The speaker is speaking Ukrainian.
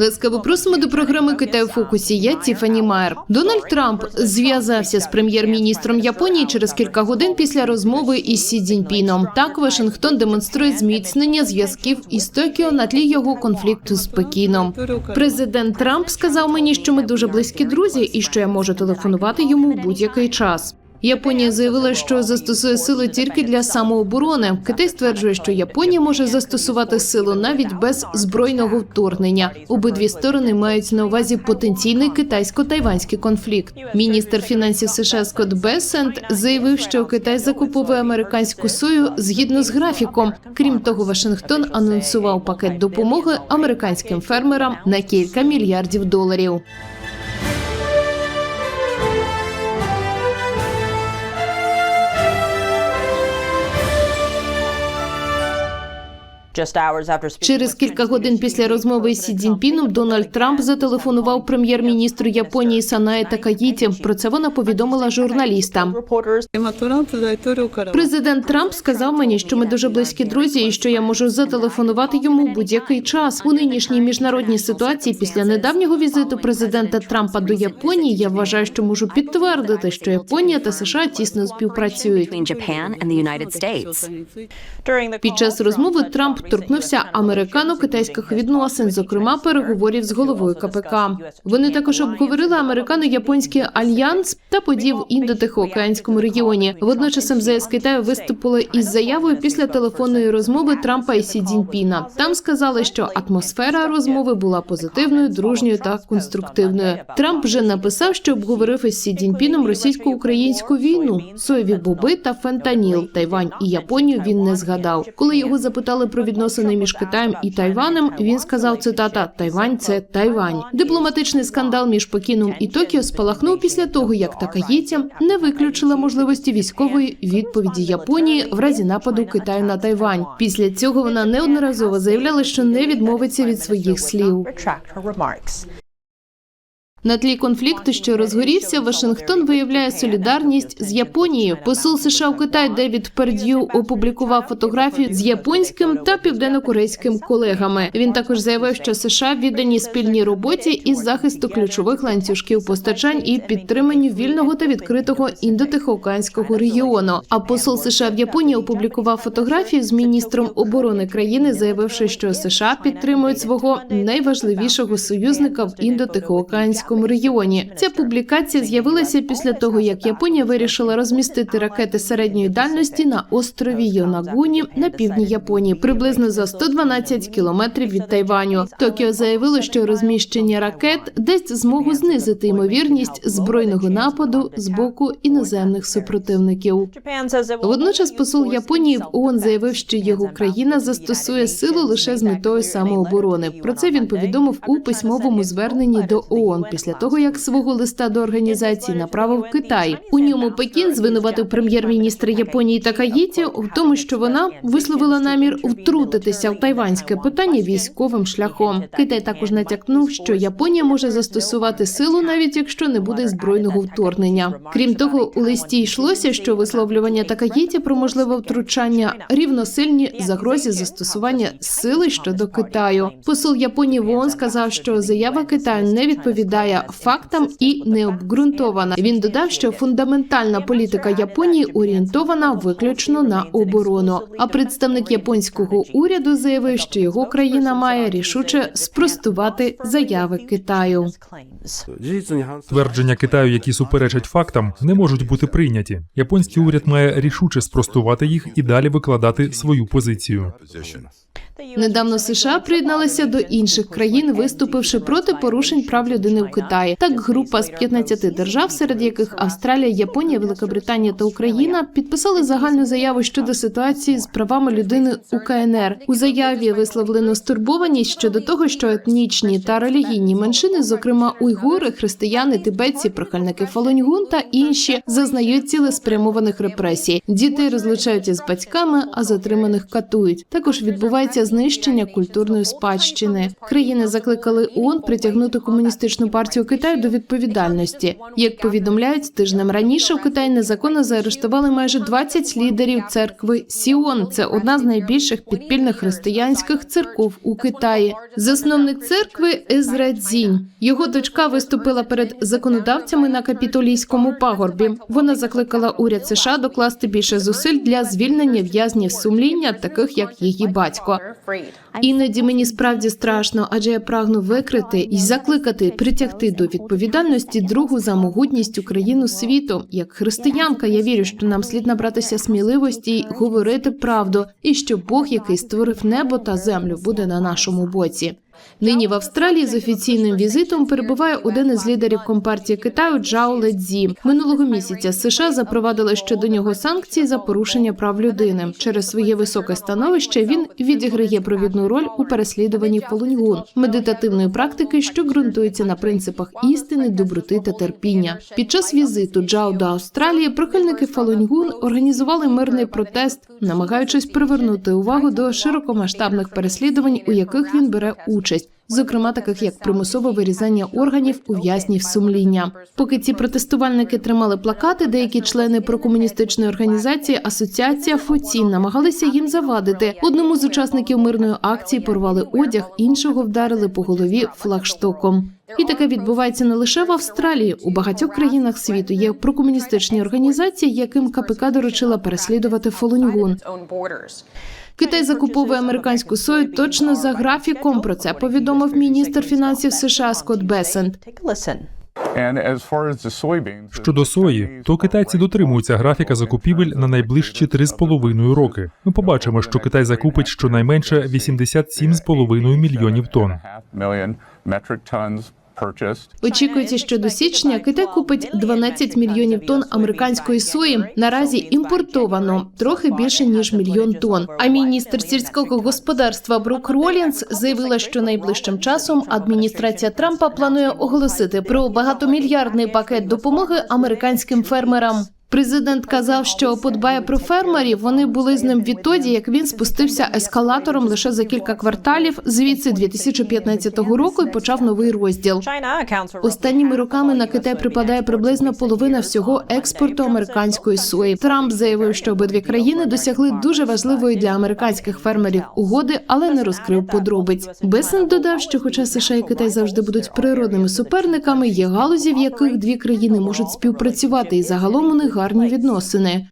Ласкаво просимо до програми Китай у фокусі. Я Тіфані Майер. Дональд Трамп зв'язався з прем'єр-міністром Японії через кілька годин після розмови із Сі Цзіньпіном. Так Вашингтон демонструє зміцнення зв'язків із Токіо на тлі його конфлікту з Пекіном. Президент Трамп сказав мені, що ми дуже близькі друзі, і що я можу телефонувати йому в будь-який час. Японія заявила, що застосує силу тільки для самооборони. Китай стверджує, що Японія може застосувати силу навіть без збройного вторгнення. Обидві сторони мають на увазі потенційний китайсько-тайванський конфлікт. Міністр фінансів США Скотт Бессент заявив, що Китай закуповує американську сою згідно з графіком. Крім того, Вашингтон анонсував пакет допомоги американським фермерам на кілька мільярдів доларів. через кілька годин після розмови з Сі Цзіньпіном Дональд Трамп зателефонував прем'єр-міністру Японії Санае Такаїті. Про це вона повідомила журналістам. Президент Трамп сказав мені, що ми дуже близькі друзі, і що я можу зателефонувати йому будь-який час у нинішній міжнародній ситуації. Після недавнього візиту президента Трампа до Японії я вважаю, що можу підтвердити, що Японія та США тісно співпрацюють. Під час розмови Трамп торкнувся американо-китайських відносин, зокрема переговорів з головою КПК. Вони також обговорили американо-японський альянс та подій в індотихоокеанському регіоні. Водночас МЗС Китаю виступили із заявою після телефонної розмови Трампа і Сі Цзіньпіна. Там сказали, що атмосфера розмови була позитивною, дружньою та конструктивною. Трамп вже написав, що обговорив із Сі Цзіньпіном російсько-українську війну, соєві боби та фентаніл. Тайвань і Японію він не згадав. Коли його запитали про відносини між Китаєм і Тайванем, він сказав цитата: Тайвань це Тайвань. Дипломатичний скандал між Пекіном і Токіо спалахнув після того, як Такаїця не виключила можливості військової відповіді Японії в разі нападу Китаю на Тайвань. Після цього вона неодноразово заявляла, що не відмовиться від своїх слів. На тлі конфлікту, що розгорівся, Вашингтон виявляє солідарність з Японією. Посол США в Китаї Девід Перд'ю опублікував фотографію з японським та південнокорейським колегами. Він також заявив, що США віддані спільній роботі із захисту ключових ланцюжків постачань і підтриманню вільного та відкритого індотихоокеанського регіону. А посол США в Японії опублікував фотографію з міністром оборони країни, заявивши, що США підтримують свого найважливішого союзника в індотихоокеанському регіоні. Ця публікація з'явилася після того, як Японія вирішила розмістити ракети середньої дальності на острові Йонагуні на півдні Японії, приблизно за 112 кілометрів від Тайваню. Токіо заявило, що розміщення ракет дасть змогу знизити ймовірність збройного нападу з боку іноземних супротивників. Водночас посол Японії в ООН заявив, що його країна застосує силу лише з метою самооборони. Про це він повідомив у письмовому зверненні до ООН після того, як свого листа до організації направив Китай. У ньому Пекін звинуватив прем'єр-міністра Японії Такаїті в тому, що вона висловила намір втрутитися в тайванське питання військовим шляхом. Китай також натякнув, що Японія може застосувати силу, навіть якщо не буде збройного вторгнення. Крім того, у листі йшлося, що висловлювання Такаїті про можливе втручання рівносильні загрозі застосування сили щодо Китаю. Посол Японії в ООН сказав, що заява Китаю не відповідає фактам і не обґрунтована. Він додав, що фундаментальна політика Японії орієнтована виключно на оборону. А представник японського уряду заявив, що його країна має рішуче спростувати заяви Китаю. Твердження Китаю, які суперечать фактам, не можуть бути прийняті. Японський уряд має рішуче спростувати їх і далі викладати свою позицію. Недавно США приєдналися до інших країн, виступивши проти порушень прав людини в Китаї. Так, група з 15 держав, серед яких Австралія, Японія, Великобританія та Україна, підписали загальну заяву щодо ситуації з правами людини у КНР. У заяві висловлено стурбованість щодо того, що етнічні та релігійні меншини, зокрема уйгури, християни, тибетці, прихильники Фалуньгун та інші, зазнають цілеспрямованих репресій. Дітей розлучають із батьками, а затриманих катують. Також відбувається знищення культурної спадщини. Країни закликали ООН притягнути комуністичну партію Китаю до відповідальності. Як повідомляють тижнем раніше, в Китаї незаконно заарештували майже 20 лідерів церкви Сіон. Це одна з найбільших підпільних християнських церков у Китаї. Засновник церкви Езра Цзінь. Його дочка виступила перед законодавцями на капітолійському пагорбі. Вона закликала уряд США докласти більше зусиль для звільнення в'язнів сумління, таких як її батько. Іноді мені справді страшно, адже я прагну викрити і закликати притягти до відповідальності другу за могутність Україну світу. Як християнка, я вірю, що нам слід набратися сміливості й говорити правду, і що Бог, який створив небо та землю, буде на нашому боці. Нині в Австралії з офіційним візитом перебуває один із лідерів компартії Китаю Джао Ледзі. Минулого місяця США запровадили щодо нього санкції за порушення прав людини. Через своє високе становище він відіграє провідну роль у переслідуванні Фолуньгун медитативної практики, що ґрунтується на принципах істини, доброти та терпіння. Під час візиту Джао до Австралії прихильники Фалуньгун організували мирний протест, намагаючись привернути увагу до широкомасштабних переслідувань, у яких він бере участь. Зокрема, таких як примусове вирізання органів у в'язнів сумління. Поки ці протестувальники тримали плакати, деякі члени прокомуністичної організації Асоціація Фоцін намагалися їм завадити. Одному з учасників мирної акції порвали одяг, іншого вдарили по голові флагштоком. І таке відбувається не лише в Австралії. У багатьох країнах світу є прокомуністичні організації, яким КПК доручила переслідувати Фолуньгун. Китай закуповує американську сою точно за графіком. Про це повідомив міністр фінансів США Скотт Бесент. Щодо сої, то китайці дотримуються графіка закупівель на найближчі 3,5 роки. Ми побачимо, що Китай закупить щонайменше 87,5 мільйонів тонн. Очікується, що до січня Китай купить 12 мільйонів тонн американської сої. Наразі імпортовано трохи більше ніж мільйон тонн. А міністр сільського господарства Брук Ролінс заявила, що найближчим часом адміністрація Трампа планує оголосити про багатомільярдний пакет допомоги американським фермерам. Президент казав, що подбає про фермерів. Вони були з ним відтоді, як він спустився ескалатором лише за кілька кварталів звідси 2015 року і почав новий розділ. Останніми роками на Китай припадає приблизно половина всього експорту американської сої. Трамп заявив, що обидві країни досягли дуже важливої для американських фермерів угоди, але не розкрив подробиць. Бесен додав, що, хоча США і Китай завжди будуть природними суперниками, є галузі, в яких дві країни можуть співпрацювати, і загалом у них гарні відносини.